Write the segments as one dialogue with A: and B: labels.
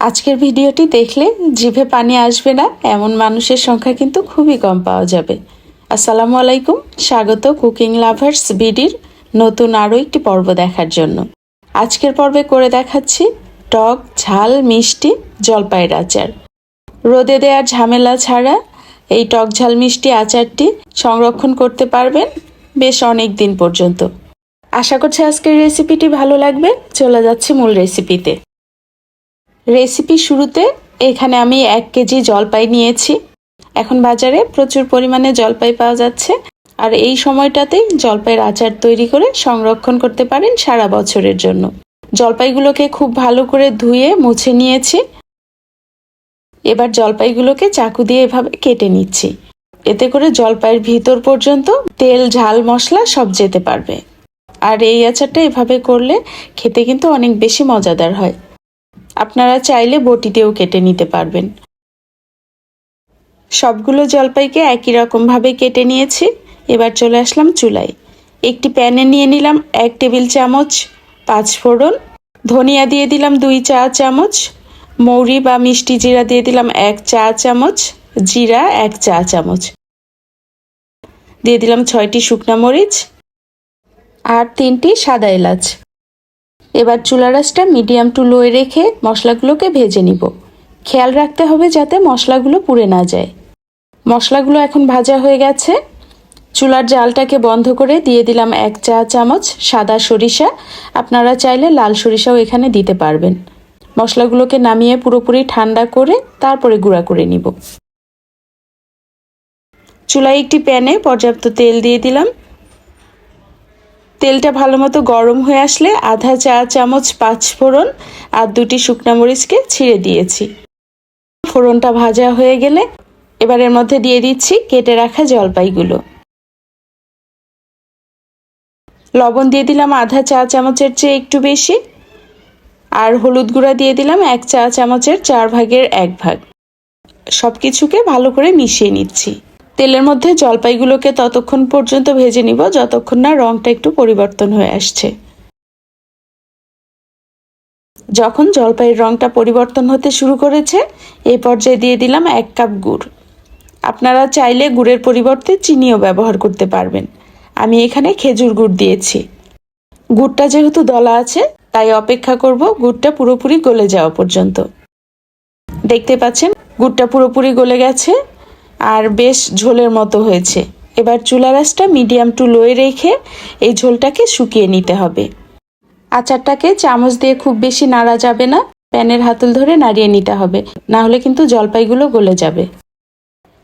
A: আজকের ভিডিওটি দেখলে জিভে পানি আসবে না, এমন মানুষের সংখ্যা কিন্তু খুবই কম পাওয়া যাবে। আসসালামু আলাইকুম, স্বাগত কুকিং লাভার্স বিডির নতুন আরও একটি পর্ব দেখার জন্য। আজকের পর্বে করে দেখাচ্ছি টক, ঝাল, মিষ্টি, জলপাইয়ের আচার। রোদে দেওয়ার ঝামেলা ছাড়া এই টক, ঝাল, মিষ্টি আচারটি সংরক্ষণ করতে পারবেন বেশ অনেক দিন পর্যন্ত। আশা করছি আজকের রেসিপিটি ভালো লাগবে, চলে যাচ্ছে মূল রেসিপিতে। রেসিপি শুরুতে এখানে আমি এক কেজি জলপাই নিয়েছি। এখন বাজারে প্রচুর পরিমাণে জলপাই পাওয়া যাচ্ছে। আর এই সময়টাতেই জলপাইয়ের আচার তৈরি করে সংরক্ষণ করতে পারেন সারা বছরের জন্য। জলপাইগুলোকে খুব ভালো করে ধুয়ে মুছে নিয়েছি। এবার জলপাইগুলোকে চাকু দিয়ে এভাবে কেটে নিচ্ছি। এতে করে জলপাইয়ের ভিতর পর্যন্ত তেল, ঝাল, মশলা সব যেতে পারবে। আর এই আচারটা এভাবে করলে খেতে কিন্তু অনেক বেশি মজাদার হয়। আপনারা চাইলে বটিতেও কেটে নিতে পারবেন। সবগুলো জলপাইকে একই রকমভাবে কেটে নিয়েছি। এবার চলে আসলাম চুলায়। একটি প্যানে নিয়ে নিলাম এক টেবিল চামচ পাঁচ ফোড়ন, ধনিয়া দিয়ে দিলাম দুই চা চামচ, মৌরি বা মিষ্টি জিরা দিয়ে দিলাম এক চা চামচ, জিরা এক চা চামচ। দিয়ে দিলাম ছয়টি শুকনা মরিচ আর তিনটি সাদা এলাচ। এবার চুলা রাসটা মিডিয়াম টু লোয়ে রেখে মশলাগুলোকে ভেজে নিব। খেয়াল রাখতে হবে যাতে মশলাগুলো পুড়ে না যায়। মশলাগুলো এখন ভাজা হয়ে গেছে। চুলার জালটাকে বন্ধ করে দিয়ে দিলাম এক চা চামচ সাদা সরিষা। আপনারা চাইলে লাল সরিষাও এখানে দিতে পারবেন। মশলাগুলোকে নামিয়ে পুরোপুরি ঠান্ডা করে তারপরে গুঁড়া করে নিব। চুলায় একটি প্যানে পর্যাপ্ত তেল দিয়ে দিলাম। তেলটা ভালো মতো গরম হয়ে আসলে আধা চা চামচ পাঁচ ফোড়ন আর দুটি শুকনো মরিচকে ছিঁড়ে দিয়েছি। ফোড়নটা ভাজা হয়ে গেলে এবার এর মধ্যে দিয়ে দিচ্ছি কেটে রাখা জলপাইগুলো। লবণ দিয়ে দিলাম আধা চা চামচের চেয়ে একটু বেশি। আর হলুদ গুঁড়া দিয়ে দিলাম এক চা চামচের চার ভাগের এক ভাগ। সব কিছুকে ভালো করে মিশিয়ে নিচ্ছি। তেলের মধ্যে জলপাইগুলোকে ততক্ষণ পর্যন্ত ভেজে নিব, যতক্ষণ না রংটা একটু পরিবর্তন হয়ে আসছে। যখন জলপাইয়ের রংটা পরিবর্তন হতে শুরু করেছে, এই পর্যায়ে দিয়ে দিলাম এক কাপ গুড়। আপনারা চাইলে গুড়ের পরিবর্তে চিনিও ব্যবহার করতে পারবেন। আমি এখানে খেজুর গুড় দিয়েছি। গুড়টা যেহেতু দলা আছে, তাই অপেক্ষা করব গুড়টা পুরোপুরি গলে যাওয়া পর্যন্ত। দেখতে পাচ্ছেন, গুড়টা পুরোপুরি গলে গেছে। আর বেশ ঝোলের মতো হয়েছে। এবার চুলা রাসটা মিডিয়াম টু লোয়ে রেখে এই ঝোলটাকে শুকিয়ে নিতে হবে। আচারটাকে চামচ দিয়ে খুব বেশি নাড়া যাবে না, প্যানের হাতল ধরে নাড়িয়ে নিতে হবে, না হলে কিন্তু জলপাইগুলো গলে যাবে।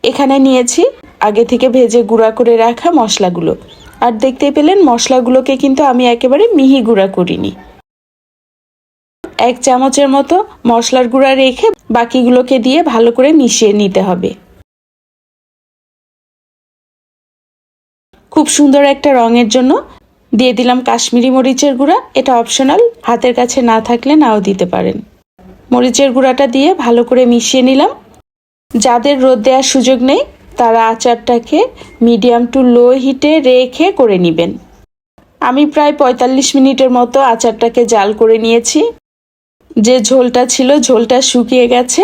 A: এখানে নিয়েছি আগে থেকে ভেজে গুঁড়া করে রাখা মশলাগুলো। আর দেখতে পেলেন মশলাগুলোকে কিন্তু আমি একেবারে মিহি গুঁড়া করিনি। এক চামচের মতো মশলার গুঁড়া রেখে বাকিগুলোকে দিয়ে ভালো করে মিশিয়ে নিতে হবে। খুব সুন্দর একটা রঙের জন্য দিয়ে দিলাম কাশ্মীরি মরিচের গুঁড়া। এটা অপশনাল হাতের কাছে না থাকলে নাও দিতে পারেন। মরিচের গুঁড়াটা দিয়ে ভালো করে মিশিয়ে নিলাম। যাদের রোদ দেওয়ার সুযোগ নেই, তারা আচারটাকে মিডিয়াম টু লো হিটে রেখে করে নেবেন। আমি প্রায় পঁয়তাল্লিশ মিনিটের মতো আচারটাকে জাল করে নিয়েছি। যে ঝোলটা ছিল, ঝোলটা শুকিয়ে গেছে।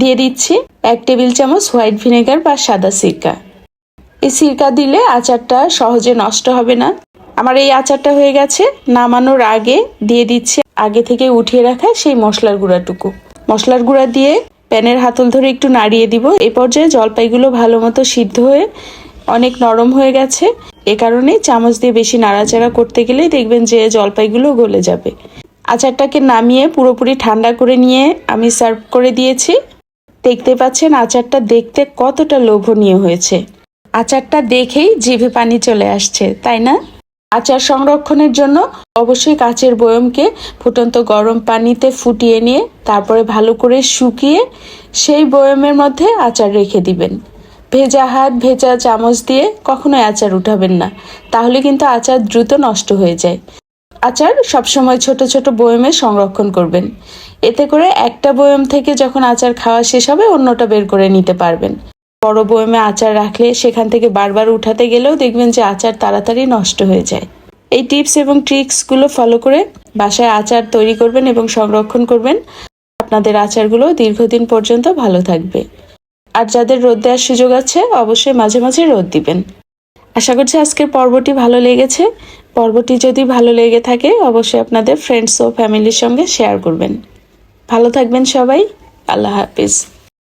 A: দিয়ে দিচ্ছি এক টেবিল চামচ হোয়াইট ভিনেগার বা সাদা সিরকা। এই সিরকা দিলে আচারটা সহজে নষ্ট হবে না। আমার এই আচারটা হয়ে গেছে। নামানোর আগে দিয়ে দিচ্ছে, আগে থেকে উঠিয়ে রাখা সেই মশলার গুঁড়াটুকু। মশলার গুঁড়া দিয়ে প্যানের হাতল ধরে একটু নাড়িয়ে দিব। এই পর্যায়ে জলপাইগুলো ভালো মতো সিদ্ধ হয়ে অনেক নরম হয়ে গেছে। এ কারণেই চামচ দিয়ে বেশি নাড়াচাড়া করতে গেলেই দেখবেন যে জলপাইগুলো গলে যাবে। আচারটাকে নামিয়ে পুরোপুরি ঠান্ডা করে নিয়ে আমি সার্ভ করে দিয়েছি। দেখতে পাচ্ছেন আচারটা দেখতে কতটা লোভনীয় হয়েছে। আচারটা দেখেই জিভে পানি চলে আসছে, তাই না? আচার সংরক্ষণের জন্য অবশ্যই কাচের বয়মকে ফুটন্ত গরম পানিতে ফুটিয়ে নিয়ে তারপরে ভালো করে শুকিয়ে সেই বয়মের মধ্যে আচার রেখে দিবেন। ভেজা হাত, ভেজা চামচ দিয়ে কখনোই আচার উঠাবেন না, তাহলে কিন্তু আচার দ্রুত নষ্ট হয়ে যায়। আচার সবসময় ছোট ছোট বয়মে সংরক্ষণ করবেন। এতে করে একটা বয়ম থেকে যখন আচার খাওয়া শেষ হবে, অন্যটা বের করে নিতে পারবেন। বড় বয়মে আচার রাখলে সেখান থেকে বারবার উঠাতে গেলেও দেখবেন যে আচার তাড়াতাড়ি নষ্ট হয়ে যায়। এই টিপস এবং ট্রিক্সগুলো ফলো করে বাসায় আচার তৈরি করবেন এবং সংরক্ষণ করবেন। আপনাদের আচারগুলো দীর্ঘদিন পর্যন্ত ভালো থাকবে। আর যাদের রোদ দেওয়ার সুযোগ আছে, অবশ্যই মাঝে মাঝে রোদ দিবেন। আশা করছি আজকের পর্বটি ভালো লেগেছে। পর্বটি যদি ভালো লেগে থাকে, অবশ্যই আপনাদের ফ্রেন্ডস ও ফ্যামিলির সঙ্গে শেয়ার করবেন। ভালো থাকবেন সবাই। আল্লাহ হাফিজ।